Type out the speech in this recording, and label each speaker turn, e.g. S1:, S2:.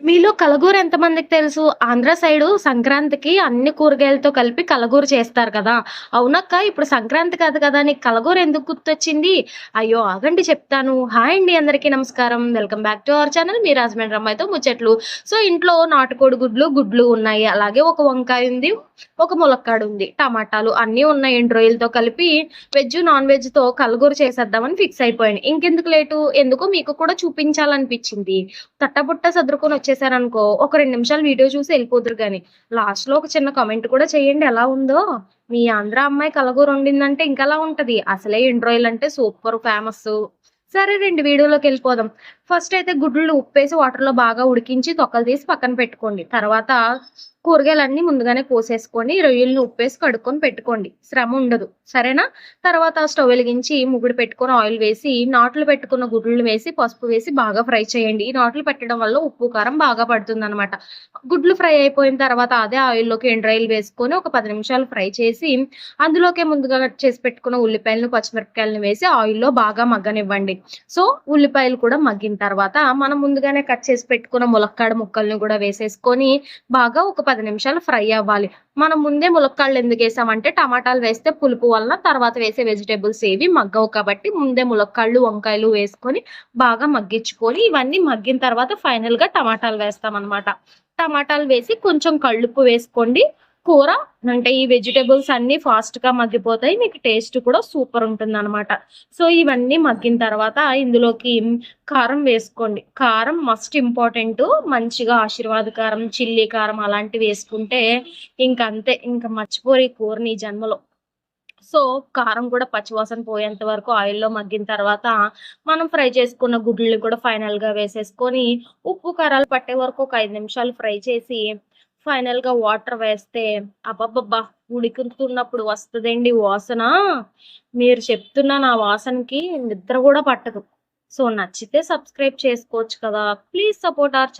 S1: మీలో కలగూర ఎంతమందికి తెలుసు? ఆంధ్ర సైడు సంక్రాంతికి అన్ని కూరగాయలతో కలిపి కలగూర చేస్తారు కదా! అవునక్క ఇప్పుడు సంక్రాంతి కాదు కదా! నీకు కలగూర ఎందుకు గుర్తొచ్చింది? అయ్యో! ఆగండి చెప్తాను. హాయ్ అండి అందరికీ నమస్కారం. Welcome back to our channel మీ రాజమండ్రి అమ్మాయితో ముచ్చట్లు. సో ఇంట్లో నాటుకోడి గుడ్లు, గుడ్లు ఉన్నాయి. అలాగే ఒక వంకాయ ఉంది. ఒక ములక్కాడు ఉంది. టమాటాలు అన్నీ ఉన్నాయి రొయ్యలతో కలిపి వెజ్, నాన్ వెజ్‌తో కలగూర చేసేద్దామని ఫిక్స్ అయిపోయాను. ఇంకెందుకు లేటు ఎందుకో మీకు కూడా చూపించాలనిపించింది. తట్టబుట్ట సదురుకొని వచ్చేసారనుకో ఒక రెండు నిమిషాలు వీడియో చూసి ఎళ్ళిపోదురు కానీ లాస్ట్‌లో ఒక చిన్న కామెంట్ కూడా చేయండి ఎలా ఉందో. మీ ఆంధ్ర అమ్మాయి కలగూర వండిందంటే ఇంకెలా ఉంటది. అసలే ఎండు అంటే సూపర్ ఫేమస్ సరే రండి వీడియోలోకెళ్ళిపోదాం. ఫస్ట్ అయితే గుడ్లు ఉప్పేసి వాటర్‌లో బాగా ఉడికించి తొక్కలు తీసి పక్కన పెట్టుకోండి. తర్వాత కూరగాయలన్నీ ముందుగానే కోసేసుకొని రొయ్యలను ఉప్పేసి కడుక్కొని పెట్టుకోండి. శ్రమ ఉండదు. సరేనా? తర్వాత స్టవ్ వెలిగించి ముగ్గుడు పెట్టుకొని ఆయిల్ వేసి నాట్లు పెట్టుకున్న గుడ్లు వేసి పసుపు వేసి బాగా ఫ్రై చేయండి. ఈ నాట్లు పెట్టడం వల్ల ఉప్పు, కారం బాగా పడుతుందనమాట. గుడ్లు ఫ్రై అయిపోయిన తర్వాత అదే ఆయిల్‌లోకి ఎండ్రాయిల్ వేసుకొని ఒక పది నిమిషాలు ఫ్రై చేసి అందులోకే ముందుగా కట్ చేసి పెట్టుకున్న ఉల్లిపాయలను, పచ్చిమిరపకాయలను వేసి ఆయిల్‌లో బాగా మగ్గనివ్వండి. సో ఉల్లిపాయలు కూడా మగ్గిన తర్వాత మనం ముందుగానే కట్ చేసి పెట్టుకున్న ములక్కాడ ముక్కల్ని కూడా వేసేసుకొని బాగా ఒక పది నిమిషాలు ఫ్రై అవ్వాలి. మనం ముందే ములక్కాడలు ఎందుకేసామంటే టమాటాలు వేస్తే పులుపు వలన తర్వాత వేసే వెజిటేబుల్స్ ఏవి మగ్గవు కాబట్టి ముందే ములక్కాడలు, వంకాయలు వేసుకొని బాగా మగ్గించుకొని ఇవన్నీ మగ్గిన తర్వాత ఫైనల్‌గా టమాటాలు వేస్తామనమాట. టమాటాలు వేసి కొంచెం కళ్ళుప్పు వేసుకోండి. కూర అంటే ఈ వెజిటేబుల్స్ అన్నీ ఫాస్ట్‌గా మగ్గిపోతాయి. మీకు టేస్ట్ కూడా సూపర్ ఉంటుందనమాట. సో ఇవన్నీ మగ్గిన తర్వాత ఇందులోకి కారం వేసుకోండి. కారం మస్ట్ ఇంపార్టెంట్ మంచిగా ఆశీర్వాద కారం, చిల్లీ కారం అలాంటివి వేసుకుంటే ఇంకంతే. ఇంకా మర్చిపోరు ఈ కూరని ఈ జన్మలో. సో కారం కూడా పచ్చివాసన పోయేంత వరకు ఆయిల్‌లో మగ్గిన తర్వాత మనం ఫ్రై చేసుకున్న గుడ్లని కూడా ఫైనల్‌గా వేసేసుకొని ఉప్పు, కారాలు పట్టే వరకు ఒక ఐదు నిమిషాలు ఫ్రై చేసి ఫైనల్‌గా వాటర్ వేస్తే అబ్బబ్బబ్బా! ఉడుకుతున్నప్పుడు వస్తదండి వాసన. మీరు చెప్తున్న నా వాసనకి నిద్ర కూడా పట్టదు. సో నచ్చితే సబ్స్క్రైబ్ చేసుకోవచ్చు కదా! ప్లీజ్ సపోర్ట్ ఆర్ ఛా